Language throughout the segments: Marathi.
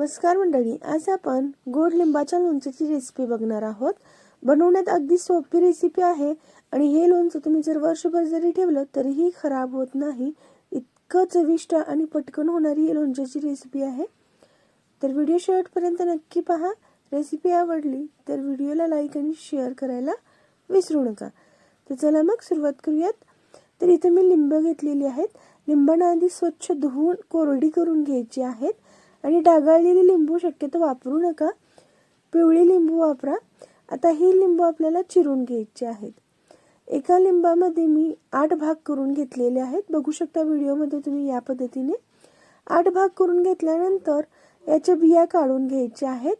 नमस्कार मंडळी आज आपण गोड लिंबाच्या लोणच्याची रेसिपी बघणार आहोत. बनवण्यात अगदी सोपी रेसिपी आहे आणि हे लोणचं तुम्ही जर वर्षभर जरी ठेवलं तरीही खराब होत नाही. इतकं चविष्ट आणि पटकन होणारी ही लोणच्याची रेसिपी आहे. तर व्हिडिओ शेवटपर्यंत नक्की पहा. रेसिपी आवडली तर व्हिडिओला लाईक आणि शेअर करायला विसरू नका. तर चला मग सुरुवात करूयात. तर इथे मी लिंब घेतलेली आहेत. लिंबांना आधी स्वच्छ धुवून कोरडी करून घ्यायची आहेत. आणि डागाळलेली लिंबू शक्यतो वापरू नका. पिवळी लिंबू वापरा. आता ही लिंबू आपल्याला चिरून घ्यायची आहेत. एका लिंबामध्ये मी आठ भाग करून घेतलेले आहेत. बघू शकता व्हिडिओमध्ये तुम्ही या पद्धतीने. आठ भाग करून घेतल्यानंतर याच्या बिया काढून घ्यायच्या आहेत.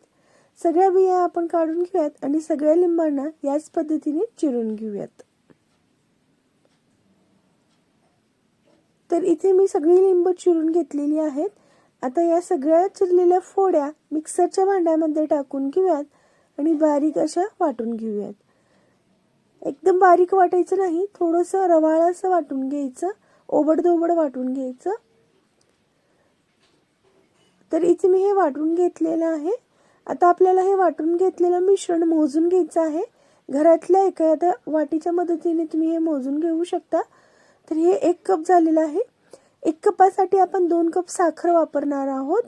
सगळ्या बिया आपण काढून घेऊयात आणि सगळ्या लिंबांना याच पद्धतीने चिरून घेऊयात. तर इथे मी सगळी लिंब चिरून घेतलेली आहेत. आता या सगळ्या चिरलेल्या फोड्या मिक्सरच्या भांड्यामध्ये टाकून घेऊयात आणि बारीक अशा वाटून घेऊयात. एकदम बारीक वाटायचं नाही थोडंसं रवाळ असं वाटून घ्यायचं ओबडधोबड वाटून घ्यायचं. तर इथे मी हे वाटून घेतलेलं आहे. आता आपल्याला हे वाटून घेतलेलं मिश्रण मोजून घ्यायचं आहे. घरातल्या एखाद्या वाटीच्या मदतीने तुम्ही हे मोजून घेऊ शकता. तर हे एक कप झालेलं आहे. एक कपासाठी आपण दोन कप साखर वापरणार आहोत.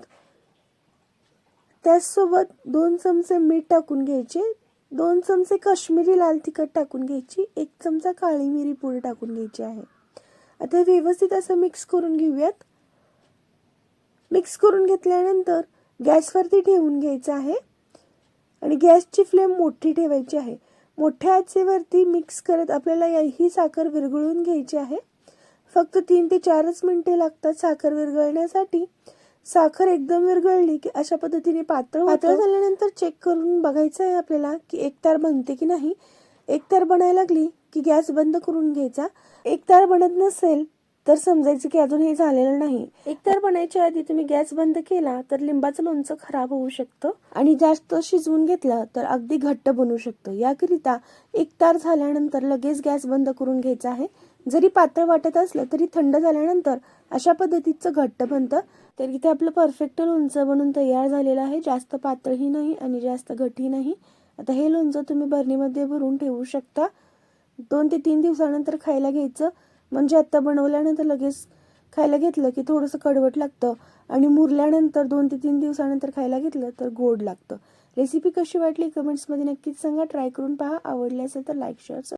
त्याचसोबत दोन चमचे मीठ टाकून घ्यायचे. दोन चमचे काश्मीरी लाल तिखट टाकून घ्यायची. एक चमचा काळी मिरी पूड टाकून घ्यायची आहे. आता व्यवस्थित असं मिक्स करून घेऊयात. मिक्स करून घेतल्यानंतर गॅसवरती ठेवून घ्यायचं आहे. आणि गॅसची फ्लेम मोठी ठेवायची आहे. मोठ्या आचेवरती मिक्स करत आपल्याला ही साखर विरघळून घ्यायची आहे. फक्त तीन ते चारच मिनिटे लागतात साखर विरघळण्यासाठी. साखर एकदम विरघळली की अशा पद्धतीने पातळ पातळ झाल्यानंतर चेक करून बघायचं आहे आपल्याला की एक तार बनते की नाही. एक तार बनायला लागली की गॅस बंद करून घ्यायचा. एक तार बनत नसेल तर समजायचं की अजून हे झालेलं नाही. एक तार बनायच्या आधी तुम्ही गॅस बंद केला तर लिंबाचं लोणचं खराब होऊ शकतं. आणि जास्त शिजवून घेतलं तर अगदी घट्ट बनू शकतं. याकरिता एक तार झाल्यानंतर लगेच गॅस बंद करून घ्यायचा आहे. जरी पातळ वाटत असलं तरी थंड झाल्यानंतर अशा पद्धतीचं घट्ट बनतं. तर इथे आपलं परफेक्ट लोणचं बनून तयार झालेलं आहे. जास्त पातळही नाही आणि जास्त घटही नाही. आता हे लोणचं तुम्ही बरणीमध्ये भरून ठेवू शकता. दोन ते तीन दिवसानंतर खायला घ्यायचं. म्हणजे आत्ता बनवल्यानंतर लगेच खायला घेतलं की थोडंसं कडवट लागतं. आणि मुरल्यानंतर दोन ते तीन दिवसानंतर खायला घेतलं तर गोड लागतं. रेसिपी कशी वाटली? कमेंट्समध्ये नक्कीच सांगा. ट्राय करून पहा. आवडली असेल तर लाईक शेअर